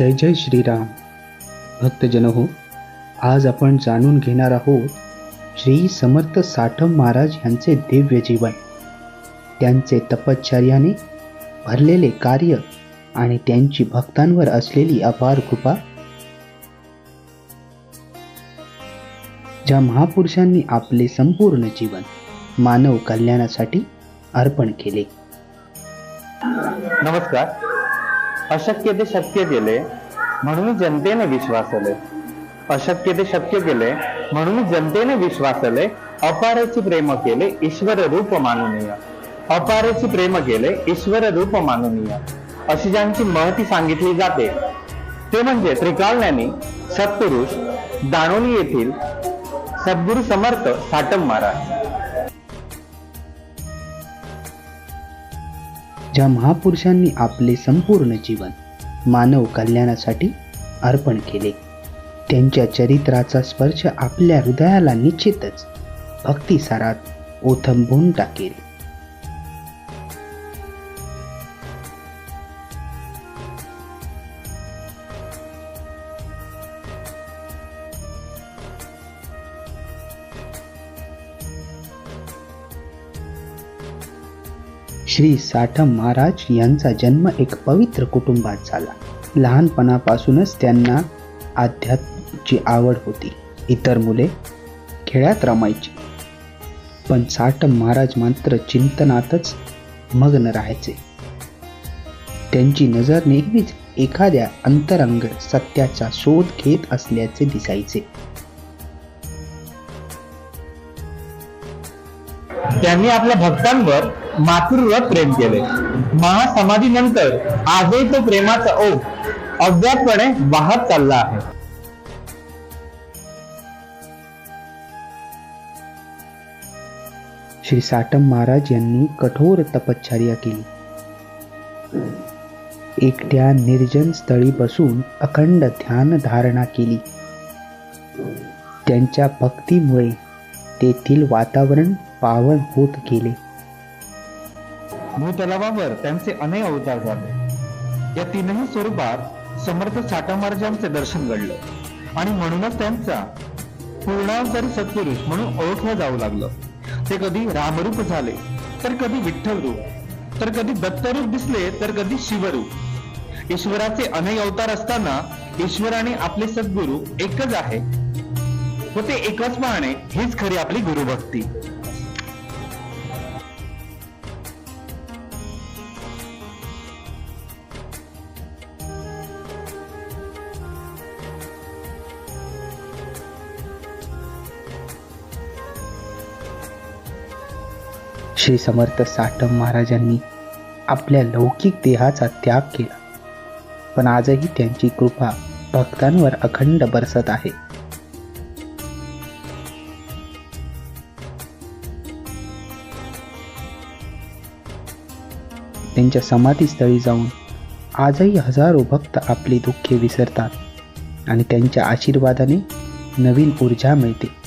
जय जय श्रीराम. भक्तजन हो आज आपण जाणून घेणार आहोत श्री समर्थ साठम महाराज यांचे दिव्य जीवन. त्यांचे तपश्चर्याने भरलेले कार्य आणि त्यांची भक्तांवर असलेली अपार कृपा. ज्या महापुरुषांनी आपले संपूर्ण जीवन मानव कल्याणासाठी अर्पण केले. नमस्कार. अशक्य ते शक्य केले म्हणून जनतेने विश्वासले अशक्य ते शक्य केले म्हणून जनतेने विश्वासले अपारेचे प्रेम केले ईश्वर रूप माननीय. अपारेचे प्रेम केले ईश्वर रूप माननीय. अशी ज्यांची महती सांगितली जाते ते म्हणजे त्रिकालज्ञानी सत्पुरुष दानोली येथील सद्गुरु समर्थ साटम महाराज. ज्या महापुरुषांनी आपले संपूर्ण जीवन मानव कल्याणासाठी अर्पण केले त्यांच्या चरित्राचा स्पर्श आपल्या हृदयाला निश्चितच भक्तिसारात ओथंबून टाकेल. श्री साठम महाराज यांचा जन्म एक पवित्र कुटुंबात झाला. लहानपणापासूनच त्यांना अध्यात्मची आवड होती. इतर मुले खेळात रमायची. पण साठम महाराज मात्र चिंतनातच मग्न राहायचे. त्यांची नजर नेहमीच एखाद्या अंतरंग सत्याचा शोध घेत असल्याचे दिसायचे. त्यांनी आपल्या भक्तांवर मातृवत प्रेम केले. महासमाधीनंतर आजही तो प्रेमाचा ओघ अज्ञातपणे वाहत चालला आहे. श्री साटम महाराज यांनी कठोर तपश्चर्या केली. एकट्या निर्जन स्थळी बसून अखंड ध्यान धारणा केली. त्यांच्या भक्तीमुळे तेथील वातावरण पावन होत गेले. भूतलावावर त्यांचे अनेक अवतार झाले. या तीनही स्वरूपात समर्थ साठामार्जांचे दर्शन घडलं. आणि म्हणूनच त्यांचा पूर्णावतारी सत्पुरुष म्हणून ओळखलं जाऊ लागलं. ते कधी रामरूप झाले तर कधी विठ्ठल रूप तर कधी दत्तरूप दिसले तर कधी शिवरूप. ईश्वराचे अनेक अवतार असताना ईश्वराने आपले सद्गुरू एकच आहे. व ते एकच पाहणे हीच खरी आपली गुरुभक्ती. श्री समर्थ साठम महाराजांनी आपल्या लौकिक देहाचा त्याग केला. पण आजही त्यांची कृपा भक्तांवर अखंड बरसत आहे. त्यांच्या समाधीस्थळी जाऊन आजही हजारो भक्त आपली दुःखे विसरतात आणि त्यांच्या आशीर्वादाने नवीन ऊर्जा मिळते.